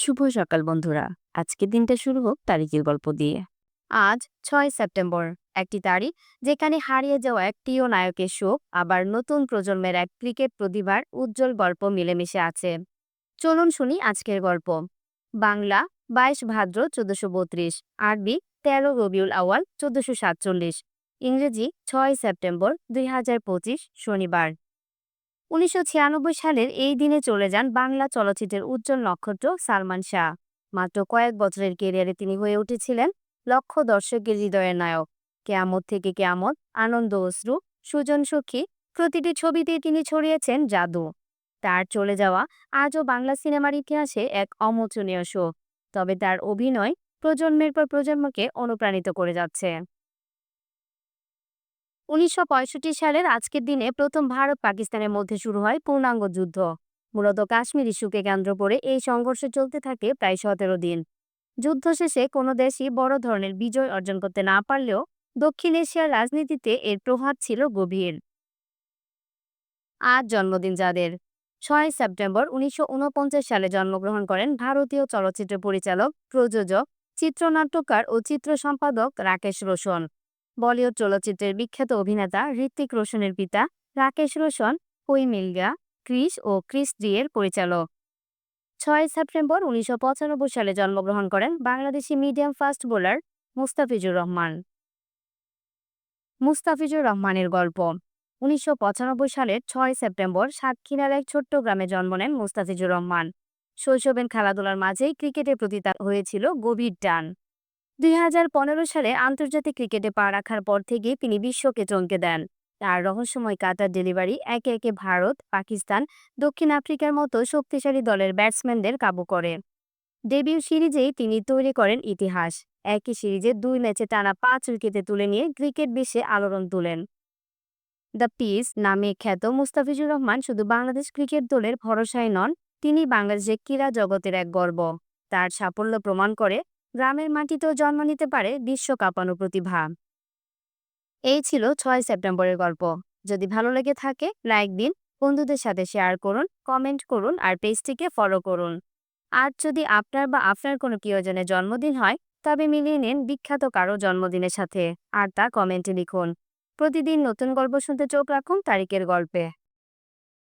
শুভ সকাল বন্ধুরা। আজকের দিনটা শুরু হোক তারিখের গল্প দিয়ে। আজ ছয় সেপ্টেম্বর, একটি তারিখ যেখানে হারিয়ে যাওয়া এক প্রিয় নায়কের শোক, আবার নতুন প্রজন্মের এক ক্রিকেট প্রতিভার উজ্জ্বল গল্প মিলেমিশে আছে। চলুন শুনি আজকের গল্প। বাংলা, বাইশ ভাদ্র চোদ্দশো বত্রিশ, আরবি, তেরো রবিউল আওয়াল চোদ্দশো সাতচল্লিশ, ইংরেজি, ছয় সেপ্টেম্বর দুই হাজার পঁচিশ, শনিবার। উনিশশো ছিয়ানব্বই সালের এই দিনে চলে যান বাংলা চলচ্চিত্রের উজ্জ্বল নক্ষত্র সালমান শাহ। মাত্র কয়েক বছরের কেরিয়ারে তিনি হয়ে উঠেছিলেন লক্ষ দর্শকের হৃদয়ের নায়ক। কেয়ামত থেকে কেয়ামত আনন্দ অশ্রু, সুজন সুখী প্রতিটি ছবিতেই তিনি ছড়িয়েছেন জাদু। তার চলে যাওয়া আজও বাংলা সিনেমার ইতিহাসে এক অমোচনীয় শো। তবে তার অভিনয় প্রজন্মের পর প্রজন্মকে অনুপ্রাণিত করে যাচ্ছে। উনিশশো পঁয়ষট্টি সালের আজকের দিনে প্রথম ভারত পাকিস্তানের মধ্যে শুরু হয় পূর্ণাঙ্গ যুদ্ধ। মূলত কাশ্মীর ইস্যুকে কেন্দ্র করে এই সংঘর্ষ চলতে থাকে প্রায় সতেরো দিন। যুদ্ধ শেষে কোনো দেশই বড় ধরনের বিজয় অর্জন করতে না পারলেও দক্ষিণ এশিয়ার রাজনীতিতে এর প্রভাব ছিল গভীর। আজ জন্মদিন যাদের। ছয় সেপ্টেম্বর উনিশশো ঊনপঞ্চাশ সালে জন্মগ্রহণ করেন ভারতীয় চলচ্চিত্র পরিচালক, প্রযোজক, চিত্রনাট্যকার ও চিত্র সম্পাদক রাকেশ রোশন। বলিউড চলচ্চিত্রের বিখ্যাত অভিনেতা ঋত্বিক রোশনের পিতা রাকেশ রোশন, হই মিলগা ক্রিস ও ক্রিস ডি-এর পরিচালক। ছয় সেপ্টেম্বর উনিশশো পঁচানব্বই সালে জন্মগ্রহণ করেন Bangladeshi medium fast bowler Mustafizur Rahman. Mustafizur রহমানের গল্প। উনিশশো পঁচানব্বই সালের ছয় সেপ্টেম্বর সাতক্ষীরার এক ছোট্ট গ্রামে জন্ম নেন মুস্তাফিজুর রহমান। শৈশবের খেলাধুলার মাঝেই ক্রিকেটের প্রতি তার হয়েছিল গভীর টান। দুই হাজার পনেরো সালে আন্তর্জাতিক ক্রিকেটে পা রাখার পর থেকে তিনি বিশ্বকে চমকে দেন। তার রহস্যময় কাটার ডেলিভারি, একে একে ভারত, পাকিস্তান, দক্ষিণ আফ্রিকার মতো শক্তিশালী দলের ব্যাটসম্যানদের কাবু করে। ডেবিউ সিরিজেই তিনি তৈরি করেন ইতিহাস। একই সিরিজে দুই ম্যাচে টানা পাঁচ উইকেটে তুলে নিয়ে ক্রিকেট বিশ্বে আলোড়ন তুলেন। দ্য পিস নামে খ্যাত মুস্তাফিজুর রহমান শুধু বাংলাদেশ ক্রিকেট দলের ভরসায় নন, তিনি বাংলাদেশের ক্রীড়া জগতের এক গর্ব। তার সাফল্য প্রমাণ করে গ্রামের মাটিতেও জন্ম নিতে পারে বিশ্ব কাঁপানো প্রতিভা। এই ছিল ছয় সেপ্টেম্বরের গল্প। যদি ভালো লেগে থাকে, লাইক দিন, বন্ধুদের সাথে শেয়ার করুন, কমেন্ট করুন, আর পেজটিকে ফলো করুন। আর যদি আপনার বা আপনার কোনো প্রিয়জনের জন্মদিন হয়, তবে মিলিয়ে নিন বিখ্যাত কারও জন্মদিনের সাথে। আর তা কমেন্টে লিখুন। প্রতিদিন নতুন গল্প শুনতে চোখ রাখুন তারিখের গল্পে।